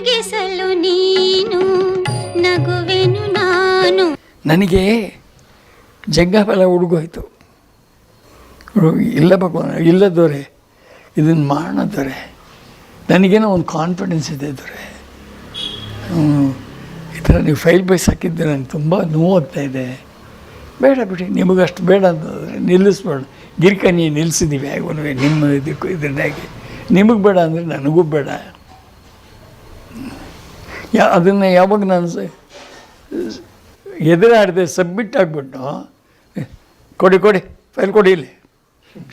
ನಗಿಸಲು ನೀನು ನಗುವೆನು ನಾನು. ನನಗೆ ಜಗ್ಗಾಫಲ ಹುಡುಗೋಯ್ತು ಇಲ್ಲ ಭಗವಾನ, ಇಲ್ಲ ದೊರೆ ಇದನ್ನು ಮಾಡೋಣ ದೊರೆ. ನನಗೇನೋ ಒಂದು ಕಾನ್ಫಿಡೆನ್ಸ್ ಇದೆ ದೊರೆ. ಈ ಥರ ನೀವು ಫೈಲ್ ಬೈಸ್ ಹಾಕಿದ್ದೆ ನನಗೆ ತುಂಬ ನೋವಾಗ್ತಾ ಇದೆ. ಬೇಡ ಬಿಡಿ, ನಿಮಗಷ್ಟು ಬೇಡ ಅಂತಂದರೆ ನಿಲ್ಲಿಸ್ಬೇಡ ಗಿರ್ಕನಿ ನಿಲ್ಲಿಸಿದ್ದೀವಿ ಹೇಗೂ ನಿಮ್ಮ ಇದಕ್ಕೂ ಇದರಿಂದಾಗಿ ನಿಮಗೆ ಬೇಡ ಅಂದರೆ ನನಗೂ ಬೇಡ. ಯಾ, ಅದನ್ನು ಯಾವಾಗ ನಾನು ಎದುರಾಡಿದೆ ಸಬ್ಮಿಟ್ ಆಗಿಬಿಟ್ಟು ಕೊಡಿ ಕೊಡಿ, ಫೈಲ್ ಕೊಡಿ ಇಲ್ಲಿ.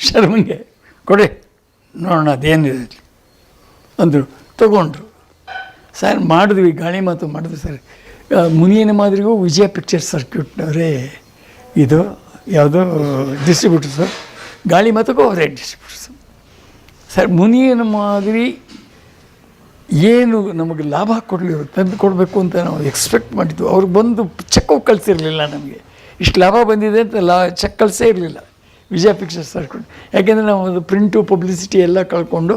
ಶರ್ಮಿಗೆ, ಕೊಡಿ. ನೋಡೋಣ, ಅದೇನಿದೆ ಅಂದರು, ತಗೊಂಡ್ರು. ಸರ್, ಮಾಡಿದ್ವಿ, ಗಾಳಿ ಮಾತು ಮಾಡಿದ್ವಿ ಸರ್. ಮುನಿಯನ ಮಾದರಿಗೂ ವಿಜಯ ಪಿಕ್ಚರ್ ಸರ್ಕ್ಯೂಟ್ನವರೇ ಇದು, ಯಾವುದೋ ಸರ್. ಗಾಳಿ ಮಾತಕ್ಕೂ ಅವರೇ ಡಿಸ್ಟ್ರಿಬ್ಯೂಟರ್ಸು ಸರ್, ಮುನಿಯನ ಮಾದರಿ ಏನು ನಮಗೆ ಲಾಭ ಕೊಡಲಿ ತಂದು ಕೊಡಬೇಕು ಅಂತ ನಾವು ಎಕ್ಸ್ಪೆಕ್ಟ್ ಮಾಡಿದ್ವು. ಅವ್ರು ಬಂದು ಚೆಕ್ ಕಳಿಸಿರಲಿಲ್ಲ ನಮಗೆ. ಇಷ್ಟು ಲಾಭ ಬಂದಿದೆ ಅಂತ ಲಾ, ಚೆಕ್ ಕಳಿಸೇ ಇರಲಿಲ್ಲ. ವಿಜಯ ಪಿಕ್ಚರ್ಸ್ ತರ್ಕೊಂಡು ಯಾಕೆಂದರೆ ನಾವು ಅದು ಪ್ರಿಂಟು ಪಬ್ಲಿಸಿಟಿ ಎಲ್ಲ ಕಳ್ಕೊಂಡು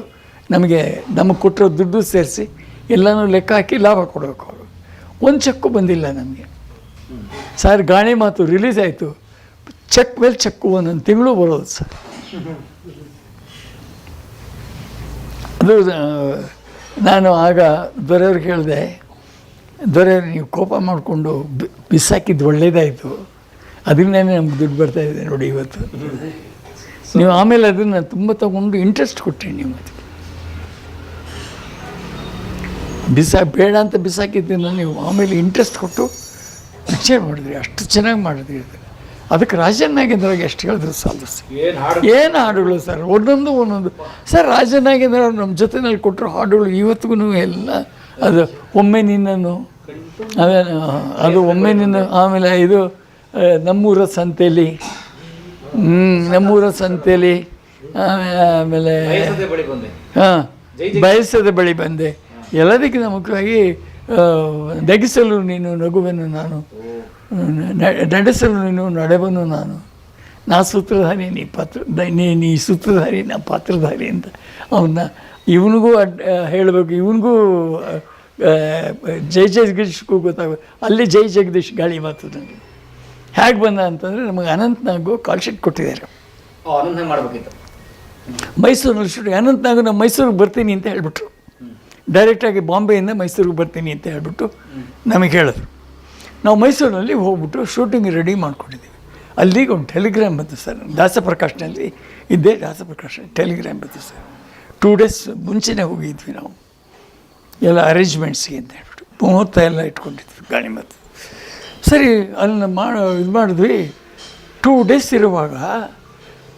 ನಮಗೆ ನಮಗೆ ಕೊಟ್ಟಿರೋ ದುಡ್ಡು ಸೇರಿಸಿ ಎಲ್ಲನೂ ಲೆಕ್ಕ ಹಾಕಿ ಲಾಭ ಕೊಡಬೇಕು ಅವರು. ಒಂದು ಚೆಕ್ಕು ಬಂದಿಲ್ಲ ನಮಗೆ. ಸರ್ ಗಾಣಿ ಮಾತು ರಿಲೀಸ್ ಆಯಿತು. ಚೆಕ್ ಮೇಲೆ ಚೆಕ್ಕು ಒಂದೊಂದು ತಿಂಗಳು ಬರೋದು ಸರ್ ಅದು ನಾನು ಆಗ ದೊರೆಯವ್ರಿಗೆ ಹೇಳಿದೆ ದೊರೆಯವ್ರು, ನೀವು ಕೋಪ ಮಾಡಿಕೊಂಡು ಬಿಸಾಕಿದ್ದು ಒಳ್ಳೇದಾಯಿತು. ಅದರಿಂದನೇ ನಮ್ಗೆ ದುಡ್ಡು ಬರ್ತಾ ಇದೆ ನೋಡಿ ಇವತ್ತು. ನೀವು ಆಮೇಲೆ ಅದನ್ನು ತುಂಬ ತಗೊಂಡು ಇಂಟ್ರೆಸ್ಟ್ ಕೊಟ್ಟೆ ನೀವು ಅದಕ್ಕೆ ಬಿಸಾ, ಬೇಡ ಅಂತ ಬಿಸಾಕಿದ್ದನ್ನು ನೀವು ಆಮೇಲೆ ಇಂಟ್ರೆಸ್ಟ್ ಕೊಟ್ಟು ಪಿಕ್ಚರ್ ಮಾಡಿದ್ರಿ, ಅಷ್ಟು ಚೆನ್ನಾಗಿ ಮಾಡಿದ್ರಿ ಅದನ್ನು ಅದಕ್ಕೆ ರಾಜನಾಗೇಂದ್ರ ಎಷ್ಟು ಹೇಳಿದ್ರು ಸಾಲದು ಸರ್. ಏನು ಹಾಡು ಹಾಡುಗಳು ಸರ್? ಒಂದೊಂದು ಒಂದೊಂದು. ಸರ್ ರಾಜನಾಗೇಂದ್ರ ಅವ್ರು ನಮ್ಮ ಜೊತೆನಲ್ಲಿ ಕೊಟ್ಟರು ಹಾಡುಗಳು ಇವತ್ತಿಗೂ ಎಲ್ಲ ಅದು ಒಮ್ಮೆ ನಿನ್ನನ್ನು ಅದೇ ಅದು ಒಮ್ಮೆ ನಿನ್ನ ಆಮೇಲೆ ಇದು ನಮ್ಮೂರ ಸಂತೆಯಲ್ಲಿ ಹ್ಞೂ ನಮ್ಮೂರ ಸಂತೆಯಲ್ಲಿ ಆಮೇಲೆ ಹಾಂ ಬಯಸದ ಬಳಿ ಬಂದೆ. ಎಲ್ಲದಕ್ಕಿಂತ ಮುಖ್ಯವಾಗಿ ದಗಿಸಲು ನೀನು ನಗುವೆನು ನಾನು. ನಡೆಸಲು ನೀನು ನಡೆವನು ನಾನು. ನಾ ಸೂತ್ರಧಾರಿ ನೀ ಪಾತ್ರ ನೀ ನೀ ಸೂತ್ರಧಾರಿ ನಾ ಪಾತ್ರಧಾರಿ ಅಂತ ಅವನ್ನ ಇವನಿಗೂ ಅಡ್ ಹೇಳಬೇಕು. ಇವನಿಗೂ ಜೈ ಜಗದೀಶ್ಗೂ ಗೊತ್ತಾಗಬೇಕು ಅಲ್ಲಿ ಜೈ ಜಗದೀಶ್ ಗಾಳಿ ಮಾತು ನನಗೆ ಹೇಗೆ ಬಂದ ಅಂತಂದರೆ ನಮಗೆ ಅನಂತ್ನಾಗು ಕಾಲ್ ಶೀಟ್ ಕೊಟ್ಟಿದ್ದಾರೆ. ಮಾಡಬೇಕಿತ್ತು ಮಾಡ್ಬೇಕಿತ್ತು. ಮೈಸೂರಿನಲ್ಲಿ ಶೂಟಿಂಗ್ ಅನಂತನಾಗ ನಾನು ಮೈಸೂರಿಗೆ ಬರ್ತೀನಿ ಅಂತ ಹೇಳ್ಬಿಟ್ರು. ಡೈರೆಕ್ಟಾಗಿ ಬಾಂಬೆಯಿಂದ ಮೈಸೂರಿಗೆ ಬರ್ತೀನಿ ಅಂತ ಹೇಳ್ಬಿಟ್ಟು ನಮಗೆ ಹೇಳಿದ್ರು. ನಾವು ಮೈಸೂರಿನಲ್ಲಿ ಹೋಗ್ಬಿಟ್ಟು ಶೂಟಿಂಗ್ ರೆಡಿ ಮಾಡ್ಕೊಂಡಿದ್ದೀವಿ. ಅಲ್ಲಿಗೆ ಒಂದು ಟೆಲಿಗ್ರಾಮ್ ಬಂತು ಸರ್. ದಾಸಪ್ರಕಾಶ್ನಲ್ಲಿ ಇದ್ದೇ ದಾಸಪ್ರಕಾಶ್ ಟೆಲಿಗ್ರಾಮ್ ಬಂತು ಸರ್. ಟೂ ಡೇಸ್ ಮುಂಚೆನೇ ಹೋಗಿದ್ವಿ ನಾವು. ಎಲ್ಲ ಅರೇಂಜ್ಮೆಂಟ್ಸ್ಗೆ ಅಂತ ಹೇಳ್ಬಿಟ್ಟು. ಮುಹೂರ್ತ ಎಲ್ಲ ಇಟ್ಕೊಂಡಿದ್ವಿ ಗಾಳಿ ಮತ್ತು. ಸರಿ ಅಲ್ಲಿ ಮಾಡೋ, ಇದು ಮಾಡಿದ್ವಿ. ಟೂ ಡೇಸ್ ಇರುವಾಗ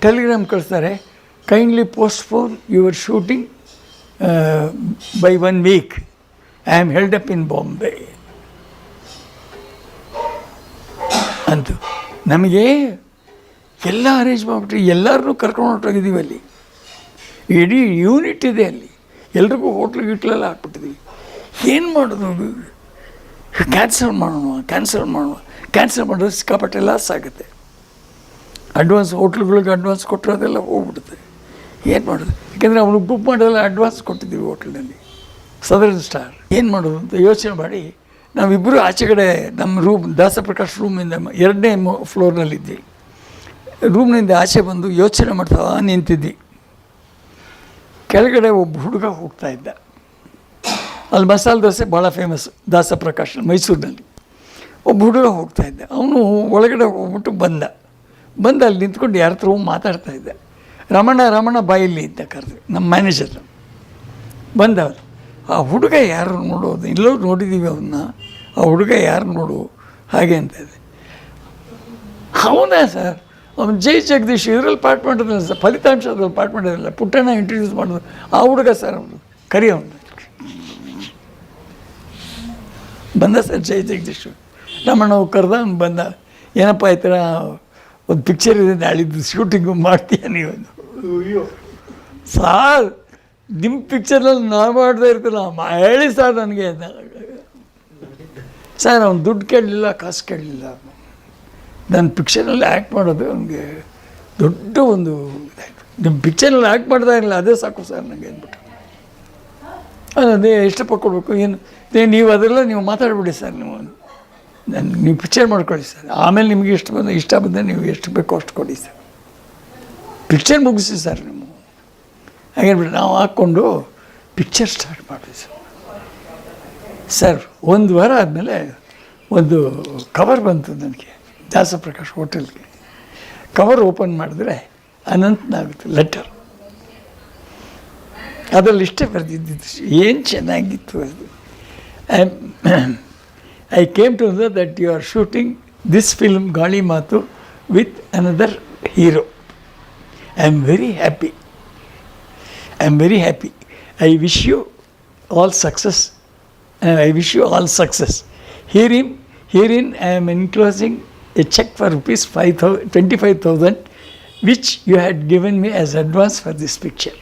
ಟೆಲಿಗ್ರಾಮ್ ಕಳಿಸ್ತಾರೆ kindly postpone your shooting by one week I am held up in Bombay ಅಂತು ನಮಗೆ ಎಲ್ಲ ಅರೇಂಜ್ ಮಾಡಿಬಿಟ್ರಿ ಎಲ್ಲರನ್ನೂ ಕರ್ಕೊಂಡು ಹೊರಟೋಗಿದ್ದೀವಿ ಅಲ್ಲಿ. ಇಡೀ ಯೂನಿಟ್ ಇದೆ ಅಲ್ಲಿ. ಎಲ್ರಿಗೂ ಹೋಟ್ಲು ಗಿಟ್ಲೆಲ್ಲ ಹಾಕ್ಬಿಟ್ಟಿದ್ದೀವಿ. ಏನು ಮಾಡೋದು ಕ್ಯಾನ್ಸಲ್ ಮಾಡೋಣ ಕ್ಯಾನ್ಸಲ್ ಮಾಡೋಣ. ಕ್ಯಾನ್ಸಲ್ ಮಾಡಿದ್ರೆ ಸಿಕ್ಕಾಪಟ್ಟೆ ಲಾಸ್ ಆಗುತ್ತೆ. ಅಡ್ವಾನ್ಸ್ ಹೋಟ್ಲುಗಳಿಗೆ ಅಡ್ವಾನ್ಸ್ ಕೊಟ್ಟರೆ ಅದೆಲ್ಲ ಹೋಗ್ಬಿಡುತ್ತೆ. ಏನು ಮಾಡೋದು? ಯಾಕೆಂದರೆ ಅವ್ನಿಗೆ ಬುಕ್ ಮಾಡೋಲ್ಲ ಅಡ್ವಾನ್ಸ್ ಕೊಟ್ಟಿದ್ದೀವಿ ಹೋಟ್ಲಿನಲ್ಲಿ ಸದರ್ನ್ ಸ್ಟಾರ್ ಏನು ಮಾಡೋದು ಅಂತ ಯೋಚನೆ ಮಾಡಿ ನಾವಿಬ್ಬರು ಆಚೆ ಕಡೆ ನಮ್ಮ ರೂಮ್, ದಾಸಪ್ರಕಾಶ್ ರೂಮಿಂದ ಮ- ಎರಡನೇ ಫ್ಲೋರ್ನಲ್ಲಿದ್ವಿ. ರೂಮ್ನಿಂದ ಆಚೆ ಬಂದು ಯೋಚನೆ ಮಾಡ್ತಾ ನಿಂತಿದ್ವಿ. ಕೆಳಗಡೆ ಒಬ್ಬ ಹುಡುಗ ಹೋಗ್ತಾ ಇದ್ದ. ಅಲ್ಲಿ ಮಸಾಲೆ ದೋಸೆ ಭಾಳ ಫೇಮಸ್ ದಾಸಪ್ರಕಾಶ್ ಮೈಸೂರಿನಲ್ಲಿ. ಒಬ್ಬ ಹುಡುಗ ಹೋಗ್ತಾ ಇದ್ದ. ಅವನು ಒಳಗಡೆ ಹೋಗ್ಬಿಟ್ಟು ಬಂದ. ಬಂದ ಅಲ್ಲಿ ನಿಂತ್ಕೊಂಡು ಯಾರ ಹತ್ರ ಮಾತಾಡ್ತಾ ಇದ್ದ. ರಮಣ ರಮಣ ಬಾಯಲ್ಲಿ ಇದ್ದ ಕರೆದು, ನಮ್ಮ ಮ್ಯಾನೇಜರ್ ಬಂದ ಅವ್ನು. ಆ ಹುಡುಗ ಯಾರು ನೋಡೋದು ಇಲ್ಲೋ ನೋಡಿದ್ದೀವಿ ಅವನ್ನ ಆ ಹುಡುಗ ಯಾರು ನೋಡು? ಹಾಗೆ ಅಂತ ಇದೆ. ಅವನೇ ಸರ್ ಅವ್ನು ಜೈ ಜಗದೀಶ್ ಇದರಲ್ಲಿ ಪಾರ್ಟ್ ಮಾಡಿದ್ರಲ್ಲ ಸರ್ ಫಲಿತಾಂಶದಲ್ಲಿ ಪಾರ್ಟ್ ಮಾಡಿದ್ರಲ್ಲ ಪುಟ್ಟಣ್ಣ ಇಂಟ್ರಡ್ಯೂಸ್ ಮಾಡಿದ್ರು ಆ ಹುಡುಗ ಸರ್ ಅವನು. ಕರಿ ಅವನು. ಬಂದ ಸರ್ ಜೈ ಜಗದೀಶ್. ರಮಣ್ಣ ಕರೆದ ಅವ್ನು ಬಂದ. ಏನಪ್ಪ ಈ ಥರ ಒಂದು ಪಿಕ್ಚರ್ ಇದೆ ನಾಳಿದ್ದು ಶೂಟಿಂಗು ಮಾಡ್ತೀಯ ನೀವು ಸಾರ್ ನಿಮ್ಮ ಪಿಕ್ಚರ್ನಲ್ಲಿ ನಾನು ಮಾಡ್ತಾ ಇರ್ತಿಲ್ಲ ಹೇಳಿ ಸರ್ ನನಗೆ ಸರ್ ಅವ್ನು ದುಡ್ಡು ಕೇಳಲಿಲ್ಲ, ಕಾಸು ಕೇಳಲಿಲ್ಲ. ನನ್ನ ಪಿಕ್ಚರ್ನಲ್ಲಿ ಆ್ಯಕ್ಟ್ ಮಾಡೋದು ಅವನಿಗೆ ದೊಡ್ಡ ಒಂದು ಇದಾಯಿತು. ನಿಮ್ಮ ಪಿಕ್ಚರ್ನಲ್ಲಿ ಆ್ಯಕ್ಟ್ ಮಾಡ್ತಾ ಇರಲಿಲ್ಲ, ಅದೇ ಸಾಕು ಸರ್ ನನಗೆ ಅಂದ್ಬಿಟ್ಟು. ಅದೇ ಎಷ್ಟಪ್ಪ ಕೊಡಬೇಕು ಏನು ನೀವು ಅದೆಲ್ಲ ನೀವು ಮಾತಾಡ್ಬಿಡಿ ಸರ್ ನೀವು. ನಾನು, ನೀವು ಪಿಕ್ಚರ್ ಮಾಡ್ಕೊಳ್ಳಿ ಸರ್ ಆಮೇಲೆ ನಿಮಗೆ ಎಷ್ಟು ಬಂದ ಇಷ್ಟ ಬಂದರೆ ನೀವು ಎಷ್ಟು ಬೇಕೋ ಅಷ್ಟು ಕೊಡಿ ಸರ್ ಪಿಕ್ಚರ್ ಮುಗಿಸಿ ಸರ್ ನೀವು. ಹಾಗೇನ್ಬಿಟ್ಟು ನಾವು ಹಾಕ್ಕೊಂಡು ಪಿಕ್ಚರ್ ಸ್ಟಾರ್ಟ್ ಮಾಡಿದ್ವಿ ಸರ್. ಸರ್, ಒಂದು ವಾರ ಆದಮೇಲೆ ಒಂದು ಕವರ್ ಬಂತು ನನಗೆ, ದಾಸಪ್ರಕಾಶ್ ಹೋಟೆಲ್ಗೆ ಕವರ್ ಓಪನ್ ಮಾಡಿದ್ರೆ ಅನಂತನಾಗುತ್ತೆ ಲೆಟರ್ ಅದರಲ್ಲಿ ಇಷ್ಟೇ ಬರೆದಿದ್ದು ಏನು ಚೆನ್ನಾಗಿತ್ತು ಅದು. I came to know that you are shooting this film Gaali Maathu with another hero I am very happy I am very happy. I wish you all success and I wish you all success. Herein, herein I am enclosing a check for rupees 25,000 which you had given me as advance for this picture.